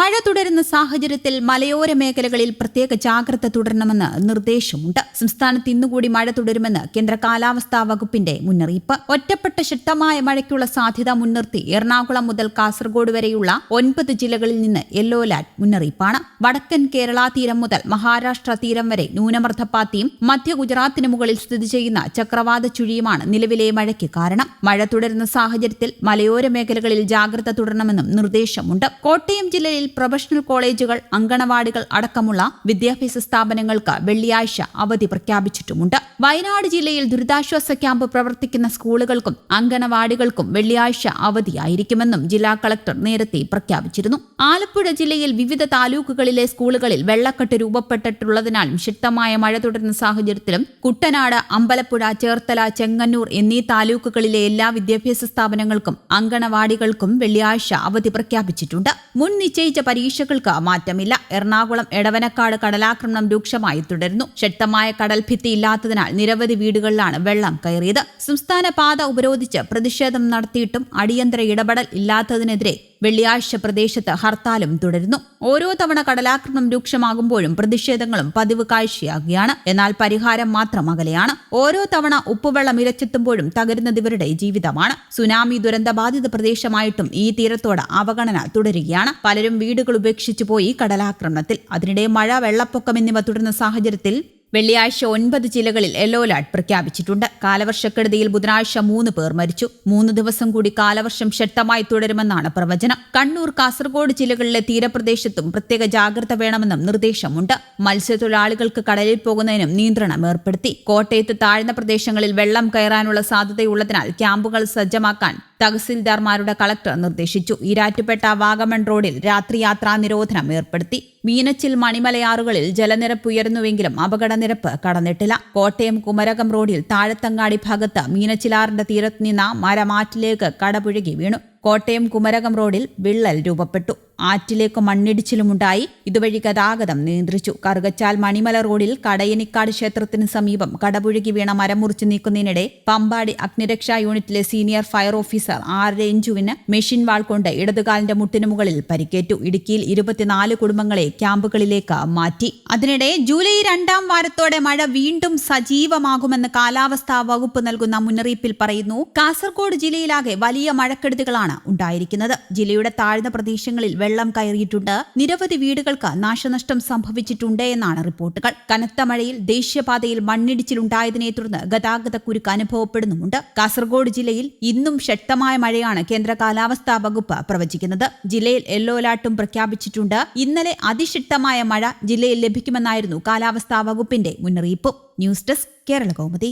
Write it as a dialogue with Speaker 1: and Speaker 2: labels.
Speaker 1: മഴ തുടരുന്ന സാഹചര്യത്തിൽ മലയോര മേഖലകളിൽ പ്രത്യേക ജാഗ്രത തുടരണമെന്ന് നിർദ്ദേശമുണ്ട്. സംസ്ഥാനത്ത് ഇന്നുകൂടി മഴ തുടരുമെന്ന് കേന്ദ്ര കാലാവസ്ഥാ വകുപ്പിന്റെ മുന്നറിയിപ്പ്. ഒറ്റപ്പെട്ട ശക്തമായ മഴയ്ക്കുള്ള സാധ്യത മുൻനിർത്തി എറണാകുളം മുതൽ കാസർഗോഡ് വരെയുള്ള ഒൻപത് ജില്ലകളിൽ നിന്ന് യെല്ലോ അലർട്ട് മുന്നറിയിപ്പാണ്. വടക്കൻ കേരള തീരം മുതൽ മഹാരാഷ്ട്ര തീരം വരെ ന്യൂനമർദ്ദപ്പാത്തിയും മധ്യ ഗുജറാത്തിന് മുകളിൽ സ്ഥിതി ചെയ്യുന്ന ചക്രവാത ചുഴിയുമാണ് നിലവിലെ മഴയ്ക്ക് കാരണം. മഴ തുടരുന്ന സാഹചര്യത്തിൽ മലയോര മേഖലകളിൽ ജാഗ്രത തുടരണമെന്നും നിർദ്ദേശമുണ്ട്. കോട്ടയം ജില്ലയിൽ പ്രൊഫഷണൽ കോളേജുകൾ അങ്കണവാടികൾ അടക്കമുള്ള വിദ്യാഭ്യാസ സ്ഥാപനങ്ങൾക്ക് വെള്ളിയാഴ്ച അവധി പ്രഖ്യാപിച്ചിട്ടുമുണ്ട്. വയനാട് ജില്ലയിൽ ദുരിതാശ്വാസ ക്യാമ്പ് പ്രവർത്തിക്കുന്ന സ്കൂളുകൾക്കും അങ്കണവാടികൾക്കും വെള്ളിയാഴ്ച അവധിയായിരിക്കുമെന്നും ജില്ലാ കളക്ടർ നേരത്തെ പ്രഖ്യാപിച്ചിരുന്നു. ആലപ്പുഴ ജില്ലയിൽ വിവിധ താലൂക്കുകളിലെ സ്കൂളുകളിൽ വെള്ളക്കെട്ട് രൂപപ്പെട്ടിട്ടുള്ളതിനാൽ ശക്തമായ മഴ തുടരുന്ന സാഹചര്യത്തിലും കുട്ടനാട് അമ്പലപ്പുഴ ചേർത്തല ചെങ്ങന്നൂർ എന്നീ താലൂക്കുകളിലെ എല്ലാ വിദ്യാഭ്യാസ സ്ഥാപനങ്ങൾക്കും അങ്കണവാടികൾക്കും വെള്ളിയാഴ്ച അവധി പ്രഖ്യാപിച്ചിട്ടുണ്ട്. മുൻ നിശ്ചയിച്ച പരീക്ഷകൾക്ക് മാറ്റമില്ല. എറണാകുളം എടവനക്കാട് കടലാക്രമണം രൂക്ഷമായി തുടരുന്നു. ശക്തമായ കടൽഭിത്തി ഇല്ലാത്തതിനാൽ നിരവധി വീടുകളിലാണ് വെള്ളം കയറിയത്. സംസ്ഥാന പാത ഉപരോധിച്ച് പ്രതിഷേധം നടത്തിയിട്ടും അടിയന്തര ഇടപെടൽ ഇല്ലാത്തതിനെതിരെ വെള്ളിയാഴ്ച പ്രദേശത്ത് ഹർത്താലും തുടരുന്നു. ഓരോ തവണ കടലാക്രമണം രൂക്ഷമാകുമ്പോഴും പ്രതിഷേധങ്ങളും പതിവ് കാഴ്ചയാകുകയാണ്. എന്നാൽ പരിഹാരം മാത്രം അകലെയാണ്. ഓരോ തവണ ഉപ്പുവെള്ളം ഇരച്ചെത്തുമ്പോഴും തകരുന്നത് ഇവരുടെ ജീവിതമാണ്. സുനാമി ദുരന്തബാധിത പ്രദേശമായിട്ടും ഈ തീരത്തോട് അവഗണന തുടരുകയാണ്. പലരും വീടുകൾ ഉപേക്ഷിച്ചു പോയി കടലാക്രമണത്തിൽ. അതിനിടെ മഴ വെള്ളപ്പൊക്കം എന്നിവ തുടരുന്ന സാഹചര്യത്തിൽ വെള്ളിയാഴ്ച ഒൻപത് ജില്ലകളിൽ യെല്ലോ അലർട്ട് പ്രഖ്യാപിച്ചിട്ടുണ്ട്. കാലവർഷക്കെടുതിയിൽ ബുധനാഴ്ച മൂന്ന് പേർ മരിച്ചു. മൂന്ന് ദിവസം കൂടി കാലവർഷം ശക്തമായി തുടരുമെന്നാണ് പ്രവചനം. കണ്ണൂർ കാസർഗോഡ് ജില്ലകളിലെ തീരപ്രദേശത്തും പ്രത്യേക ജാഗ്രത വേണമെന്നും നിർദ്ദേശമുണ്ട്. മത്സ്യത്തൊഴിലാളികൾക്ക് കടലിൽ പോകുന്നതിനും നിയന്ത്രണം ഏർപ്പെടുത്തി. കോട്ടയത്ത് താഴ്ന്ന പ്രദേശങ്ങളിൽ വെള്ളം കയറാനുള്ള സാധ്യതയുള്ളതിനാൽ ക്യാമ്പുകൾ സജ്ജമാക്കാൻ തഹസിൽദാർമാരുടെ കളക്ടർ നിർദ്ദേശിച്ചു. ഈരാറ്റുപേട്ട വാഗമൺ റോഡിൽ രാത്രിയാത്രാ നിരോധനം ഏർപ്പെടുത്തി. മീനച്ചിൽ മണിമലയാറുകളിൽ ജലനിരപ്പ് ഉയർന്നുവെങ്കിലും അപകടനിരപ്പ് കടന്നിട്ടില്ല. കോട്ടയം കുമരകം റോഡിൽ താഴത്തങ്ങാടി ഭാഗത്ത് മീനച്ചിലാറിന്റെ തീരത്ത് നിന്ന് മരമാറ്റിലേക്ക് കടപുഴകി വീണു. കോട്ടയം കുമരകം റോഡിൽ വിള്ളൽ രൂപപ്പെട്ടു. ആറ്റിലേക്ക് മണ്ണിടിച്ചിലുമുണ്ടായി. ഇതുവഴി ഗതാഗതം നിയന്ത്രിച്ചു. കറുകച്ചാൽ മണിമല റോഡിൽ കടയനിക്കാട് ക്ഷേത്രത്തിന് സമീപം കടപുഴകി വീണ മരം മുറിച്ചു നീക്കുന്നതിനിടെ പമ്പാടി അഗ്നിരക്ഷാ യൂണിറ്റിലെ സീനിയർ ഫയർ ഓഫീസർ ആർ രഞ്ജുവിന് മെഷീൻ വാൾ കൊണ്ട് ഇടതുകാലിന്റെ മുട്ടിനു മുകളിൽ പരിക്കേറ്റു. ഇടുക്കിയിൽ ഇരുപത്തിനാല് കുടുംബങ്ങളെ ക്യാമ്പുകളിലേക്ക് മാറ്റി. അതിനിടെ ജൂലൈ രണ്ടാം വാരത്തോടെ മഴ വീണ്ടും സജീവമാകുമെന്ന് കാലാവസ്ഥാ വകുപ്പ് നൽകുന്ന മുന്നറിയിപ്പിൽ പറയുന്നു കാസർഗോഡ് ജില്ലയിലാകെ വലിയ മഴക്കെടുതികളാണ് ഉണ്ടായിരിക്കുന്നത്. ജില്ലയുടെ താഴ്ന്ന പ്രദേശങ്ങളിൽ വെള്ളം കയറിയിട്ടുണ്ട്. നിരവധി വീടുകൾക്ക് നാശനഷ്ടം സംഭവിച്ചിട്ടുണ്ട് എന്നാണ് റിപ്പോർട്ടുകൾ. കനത്ത മഴയിൽ ദേശീയപാതയിൽ മണ്ണിടിച്ചിലുണ്ടായതിനെ തുടർന്ന് ഗതാഗത കുരുക്ക് അനുഭവപ്പെടുന്നുമുണ്ട്. കാസർഗോഡ് ജില്ലയിൽ ഇന്നും ശക്തമായ മഴയാണ് കേന്ദ്ര കാലാവസ്ഥാ വകുപ്പ് പ്രവചിക്കുന്നത്. ജില്ലയിൽ യെല്ലോ അലർട്ടും പ്രഖ്യാപിച്ചിട്ടുണ്ട്. ഇന്നലെ അതിശക്തമായ മഴ ജില്ലയിൽ ലഭിക്കുമെന്നായിരുന്നു കാലാവസ്ഥാ വകുപ്പിന്റെ മുന്നറിയിപ്പ്. News desk Kerala Kaumudi.